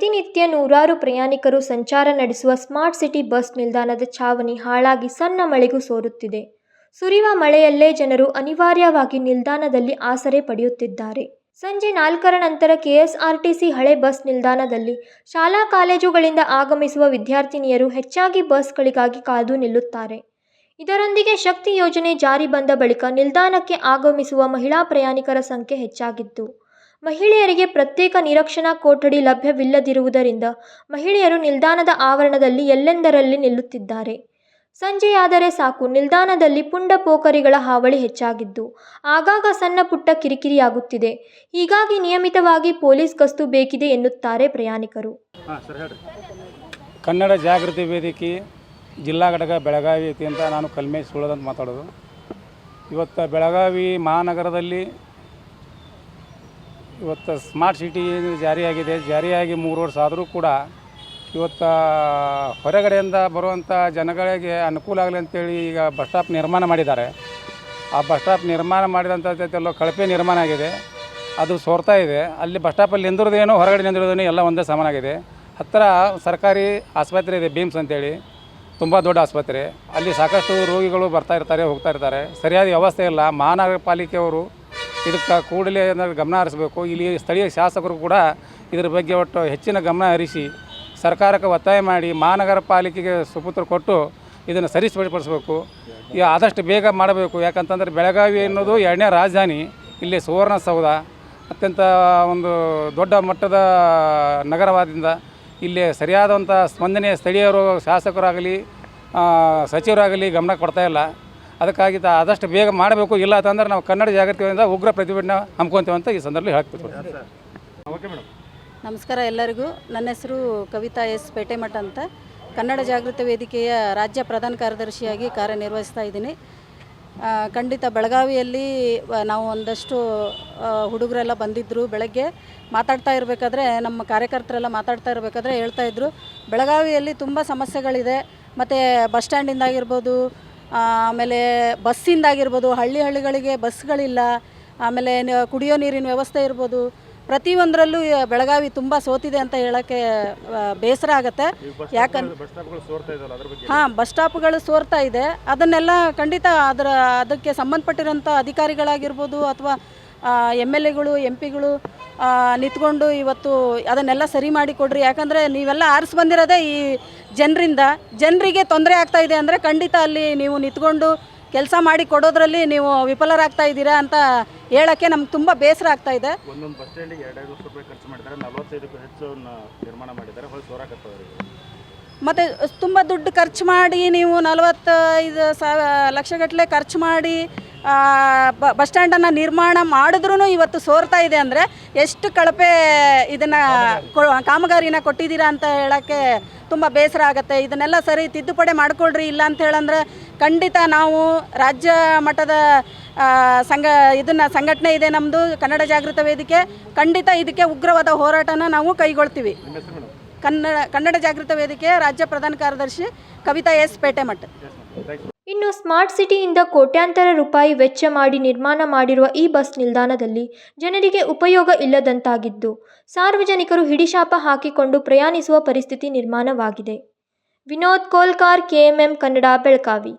ಪ್ರತಿನಿತ್ಯ ನೂರಾರು ಪ್ರಯಾಣಿಕರು ಸಂಚಾರ ನಡೆಸುವ ಸ್ಮಾರ್ಟ್ ಸಿಟಿ ಬಸ್ ನಿಲ್ದಾಣದ ಛಾವಣಿ ಹಾಳಾಗಿ ಸಣ್ಣ ಮಳೆಗೂ ಸೋರುತ್ತಿದೆ. ಸುರಿವ ಮಳೆಯಲ್ಲೇ ಜನರು ಅನಿವಾರ್ಯವಾಗಿ ನಿಲ್ದಾಣದಲ್ಲಿ ಆಸರೆ ಪಡೆಯುತ್ತಿದ್ದಾರೆ. ಸಂಜೆ ನಾಲ್ಕರ ನಂತರ ಕೆಎಸ್ಆರ್ಟಿಸಿ ಹಳೆ ಬಸ್ ನಿಲ್ದಾಣದಲ್ಲಿ ಶಾಲಾ ಕಾಲೇಜುಗಳಿಂದ ಆಗಮಿಸುವ ವಿದ್ಯಾರ್ಥಿನಿಯರು ಹೆಚ್ಚಾಗಿ ಬಸ್ಗಳಿಗಾಗಿ ಕಾದು ನಿಲ್ಲುತ್ತಾರೆ. ಇದರೊಂದಿಗೆ ಶಕ್ತಿ ಯೋಜನೆ ಜಾರಿ ಬಂದ ಬಳಿಕ ನಿಲ್ದಾಣಕ್ಕೆ ಆಗಮಿಸುವ ಮಹಿಳಾ ಪ್ರಯಾಣಿಕರ ಸಂಖ್ಯೆ ಹೆಚ್ಚಾಗಿದ್ದು, ಮಹಿಳೆಯರಿಗೆ ಪ್ರತ್ಯೇಕ ನಿರಕ್ಷಣಾ ಕೊಠಡಿ ಲಭ್ಯವಿಲ್ಲದಿರುವುದರಿಂದ ಮಹಿಳೆಯರು ನಿಲ್ದಾಣದ ಆವರಣದಲ್ಲಿ ಎಲ್ಲೆಂದರಲ್ಲಿ ನಿಲ್ಲುತ್ತಿದ್ದಾರೆ. ಸಂಜೆಯಾದರೆ ಸಾಕು ನಿಲ್ದಾಣದಲ್ಲಿ ಪುಂಡ ಪೋಕರಿಗಳ ಹಾವಳಿ ಹೆಚ್ಚಾಗಿದ್ದು, ಆಗಾಗ ಸಣ್ಣ ಪುಟ್ಟ ಕಿರಿಕಿರಿಯಾಗುತ್ತಿದೆ. ಹೀಗಾಗಿ ನಿಯಮಿತವಾಗಿ ಪೊಲೀಸ್ ಗಸ್ತು ಬೇಕಿದೆ ಎನ್ನುತ್ತಾರೆ ಪ್ರಯಾಣಿಕರು. ಕನ್ನಡ ಜಾಗೃತಿ ವೇದಿಕೆ ಜಿಲ್ಲಾ ಘಟಕ ಬೆಳಗಾವಿ ಅಂತ ನಾನು ಕಲ್ಮೇಶ್ ಸುಳದಂತ ಮಾತಾಡೋದು ಇವತ್ತು ಬೆಳಗಾವಿ ಮಹಾನಗರದಲ್ಲಿ ಇವತ್ತು ಸ್ಮಾರ್ಟ್ ಸಿಟಿ ಜಾರಿಯಾಗಿದೆ, ಜಾರಿಯಾಗಿ ಮೂರು ವರ್ಷ ಆದರೂ ಕೂಡ ಇವತ್ತು ಹೊರಗಡೆಯಿಂದ ಬರುವಂಥ ಜನಗಳಿಗೆ ಅನುಕೂಲ ಆಗಲಿ ಅಂತೇಳಿ ಈಗ ಬಸ್ ಸ್ಟಾಪ್ ನಿರ್ಮಾಣ ಮಾಡಿದ್ದಾರೆ. ಆ ಬಸ್ ಸ್ಟಾಪ್ ನಿರ್ಮಾಣ ಮಾಡಿದಂಥದ್ದೆಲ್ಲ ಕಳಪೆ ನಿರ್ಮಾಣ ಆಗಿದೆ. ಅದು ಸೋರ್ತಾ ಇದೆ. ಅಲ್ಲಿ ಬಸ್ ಸ್ಟಾಪಲ್ಲಿ ನಿಂದಿರೋದೇನು ಹೊರಗಡೆ ನಿಂದಿರೋದೇನು ಎಲ್ಲ ಒಂದೇ ಸಮಾನಾಗಿದೆ. ಹತ್ತಿರ ಸರ್ಕಾರಿ ಆಸ್ಪತ್ರೆ ಇದೆ ಬೀಮ್ಸ್ ಅಂತೇಳಿ. ತುಂಬ ದೊಡ್ಡ ಆಸ್ಪತ್ರೆ. ಅಲ್ಲಿ ಸಾಕಷ್ಟು ರೋಗಿಗಳು ಬರ್ತಾ ಇರ್ತಾರೆ, ಹೋಗ್ತಾ ಇರ್ತಾರೆ. ಸರಿಯಾದ ವ್ಯವಸ್ಥೆ ಇಲ್ಲ. ಮಹಾನಗರ ಪಾಲಿಕೆಯವರು ಇದಕ್ಕೆ ಕೂಡಲೇ ಏನಾದ್ರು ಗಮನ ಹರಿಸಬೇಕು. ಇಲ್ಲಿ ಸ್ಥಳೀಯ ಶಾಸಕರು ಕೂಡ ಇದ್ರ ಬಗ್ಗೆ ಒಟ್ಟು ಹೆಚ್ಚಿನ ಗಮನ ಹರಿಸಿ ಸರ್ಕಾರಕ್ಕೆ ಒತ್ತಾಯ ಮಾಡಿ ಮಹಾನಗರ ಪಾಲಿಕೆಗೆ ಸುಪುತ್ರ ಕೊಟ್ಟು ಇದನ್ನು ಸರಿಪಡಿಸಬೇಕು ಈಗ ಆದಷ್ಟು ಬೇಗ ಮಾಡಬೇಕು. ಯಾಕಂತಂದ್ರೆ ಬೆಳಗಾವಿ ಅನ್ನೋದು ಎರಡನೇ ರಾಜಧಾನಿ. ಇಲ್ಲಿ ಸುವರ್ಣಸೌಧ ಅತ್ಯಂತ ಒಂದು ದೊಡ್ಡ ಮಟ್ಟದ ನಗರವಾದಿಂದ ಇಲ್ಲಿ ಸರಿಯಾದಂಥ ಸ್ಪಂದನೆ ಸ್ಥಳೀಯರು, ಶಾಸಕರಾಗಲಿ ಸಚಿವರಾಗಲಿ ಗಮನ ಕೊಡ್ತಾ ಇಲ್ಲ. ಅದಕ್ಕಾಗಿ ತ- ಆದಷ್ಟು ಬೇಗ ಮಾಡಬೇಕು ಇಲ್ಲ ಅಂತಂದ್ರೆ ನಾವು ಕನ್ನಡ ಜಾಗೃತಿಯಿಂದ ಉಗ್ರ ಪ್ರತಿಭಟನೆ ಹಮ್ಮಿಕೊಂತೀವಿ ಅಂತ ಈ ಸಂದರ್ಭದಲ್ಲಿ ಹೇಳ್ತೀವಿ ನಮಸ್ಕಾರ ಎಲ್ಲರಿಗೂ. ನನ್ನ ಹೆಸರು ಕವಿತಾ ಎಸ್ ಪೇಟೆಮಠ ಅಂತ. ಕನ್ನಡ ಜಾಗೃತಿ ವೇದಿಕೆಯ ರಾಜ್ಯ ಪ್ರಧಾನ ಕಾರ್ಯದರ್ಶಿಯಾಗಿ ಕಾರ್ಯನಿರ್ವಹಿಸ್ತಾ ಇದ್ದೀನಿ. ಆ, ಖಂಡಿತ ಬೆಳಗಾವಿಯಲ್ಲಿ ಆ, ನಾವು ಒಂದಷ್ಟು ಆ, ಹುಡುಗರೆಲ್ಲ ಬಂದಿದ್ದರು ಬೆಳಗ್ಗೆ ಮಾತಾಡ್ತಾ ಇರಬೇಕಾದ್ರೆ ನಮ್ಮ ಕಾರ್ಯಕರ್ತರೆಲ್ಲ ಮಾತಾಡ್ತಾ ಇರಬೇಕಾದ್ರೆ ಹೇಳ್ತಾ ಇದ್ರು. ಬೆಳಗಾವಿಯಲ್ಲಿ ತುಂಬ ಸಮಸ್ಯೆಗಳಿದೆ. ಮತ್ತು ಬಸ್ ಸ್ಟ್ಯಾಂಡಿಂದಾಗಿರ್ಬೋದು ಆಮೇಲೆ ಬಸ್ಸಿಂದಾಗಿರ್ಬೋದು ಹಳ್ಳಿ ಹಳ್ಳಿಗಳಿಗೆ ಬಸ್ಗಳಿಲ್ಲ ಆಮೇಲೆ ಕುಡಿಯೋ ನೀರಿನ ವ್ಯವಸ್ಥೆ ಇರ್ಬೋದು ಪ್ರತಿಯೊಂದರಲ್ಲೂ ಬೆಳಗಾವಿ ತುಂಬ ಸೋತಿದೆ ಅಂತ ಹೇಳೋಕ್ಕೆ ಬೇಸರ ಆಗುತ್ತೆ. ಯಾಕಂದ್ರೆ ಹಾಂ ಬಸ್ ಸ್ಟಾಪ್ಗಳು ಸೋರ್ತಾ ಇದೆ. ಅದನ್ನೆಲ್ಲ ಖಂಡಿತ ಅದರ ಅದಕ್ಕೆ ಸಂಬಂಧಪಟ್ಟಿರೋಂಥ ಅಧಿಕಾರಿಗಳಾಗಿರ್ಬೋದು ಅಥವಾ ಎಂ ಎಲ್ ಎಗಳು ಎಂ ಪಿಗಳು ನಿಂತ್ಕೊಂಡು ಇವತ್ತು ಅದನ್ನೆಲ್ಲ ಸರಿ ಮಾಡಿ ಕೊಡ್ರಿ. ಯಾಕಂದರೆ ನೀವೆಲ್ಲ ಆರಿಸಿ ಬಂದಿರೋದೇ ಈ ಜನರಿಂದ. ಜನರಿಗೆ ತೊಂದರೆ ಆಗ್ತಾ ಇದೆ ಅಂದರೆ ಖಂಡಿತ ಅಲ್ಲಿ ನೀವು ನಿಂತ್ಕೊಂಡು ಕೆಲಸ ಮಾಡಿ ಕೊಡೋದ್ರಲ್ಲಿ ನೀವು ವಿಫಲರಾಗ್ತಾ ಇದ್ದೀರಾ ಅಂತ ಹೇಳೋಕ್ಕೆ ನಮ್ಗೆ ತುಂಬ ಬೇಸರ ಆಗ್ತಾ ಇದೆ. ಒಂದೊಂದು ಬಸ್ ಸ್ಟ್ಯಾಂಡಿಗೆ ಲಕ್ಷ ರೂಪಾಯಿ ಖರ್ಚು ಮಾಡಿದ್ದಾರೆ. ನಲವತ್ತೈದಕ್ಕೂ ಹೆಚ್ಚು ನಿರ್ಮಾಣ ಮಾಡಿದ್ದಾರೆ. ಮತ್ತು ತುಂಬ ದುಡ್ಡು ಖರ್ಚು ಮಾಡಿ ನೀವು ನಲವತ್ತೈದು ಸಾವಿರ ಲಕ್ಷಗಟ್ಟಲೆ ಖರ್ಚು ಮಾಡಿ ಬಸ್ ಸ್ಟ್ಯಾಂಡನ್ನು ನಿರ್ಮಾಣ ಮಾಡಿದ್ರೂ ಇವತ್ತು ಸೋರ್ತಾ ಇದೆ ಅಂದರೆ ಎಷ್ಟು ಕಳಪೆ ಇದನ್ನು ಕಾಮಗಾರಿನ ಕೊಟ್ಟಿದ್ದೀರಾ ಅಂತ ಹೇಳೋಕ್ಕೆ ತುಂಬ ಬೇಸರ ಆಗುತ್ತೆ. ಇದನ್ನೆಲ್ಲ ಸರಿ ತಿದ್ದುಪಡಿ ಮಾಡಿಕೊಡ್ರಿ ಇಲ್ಲ ಅಂತ ಹೇಳಂದ್ರೆ ಖಂಡಿತ ನಾವು ರಾಜ್ಯ ಮಟ್ಟದ ಸಂಘ ಇದನ್ನು ಸಂಘಟನೆ ಇದೆ ನಮ್ಮದು ಕನ್ನಡ ಜಾಗೃತ ವೇದಿಕೆ. ಖಂಡಿತ ಇದಕ್ಕೆ ಉಗ್ರವಾದ ಹೋರಾಟನ ನಾವು ಕೈಗೊಳ್ತೀವಿ. ಕನ್ನಡ ಕನ್ನಡ ಜಾಗೃತ ವೇದಿಕೆ ರಾಜ್ಯ ಪ್ರಧಾನ ಕಾರ್ಯದರ್ಶಿ ಕವಿತಾ ಎಸ್ ಪೇಟೆಮಠ್. ಇನ್ನು ಸ್ಮಾರ್ಟ್ ಸಿಟಿಯಿಂದ ಕೋಟ್ಯಾಂತರ ರೂಪಾಯಿ ವೆಚ್ಚ ಮಾಡಿ ನಿರ್ಮಾಣ ಮಾಡಿರುವ ಈ ಬಸ್ ನಿಲ್ದಾಣದಲ್ಲಿ ಜನರಿಗೆ ಉಪಯೋಗ ಇಲ್ಲದಂತಾಗಿದ್ದು, ಸಾರ್ವಜನಿಕರು ಹಿಡಿಶಾಪ ಹಾಕಿಕೊಂಡು ಪ್ರಯಾಣಿಸುವ ಪರಿಸ್ಥಿತಿ ನಿರ್ಮಾಣವಾಗಿದೆ. ವಿನೋದ್ ಕೋಲ್ಕಾರ್, ಕೆಎಂಎಂ ಕನ್ನಡ, ಬೆಳಗಾವಿ.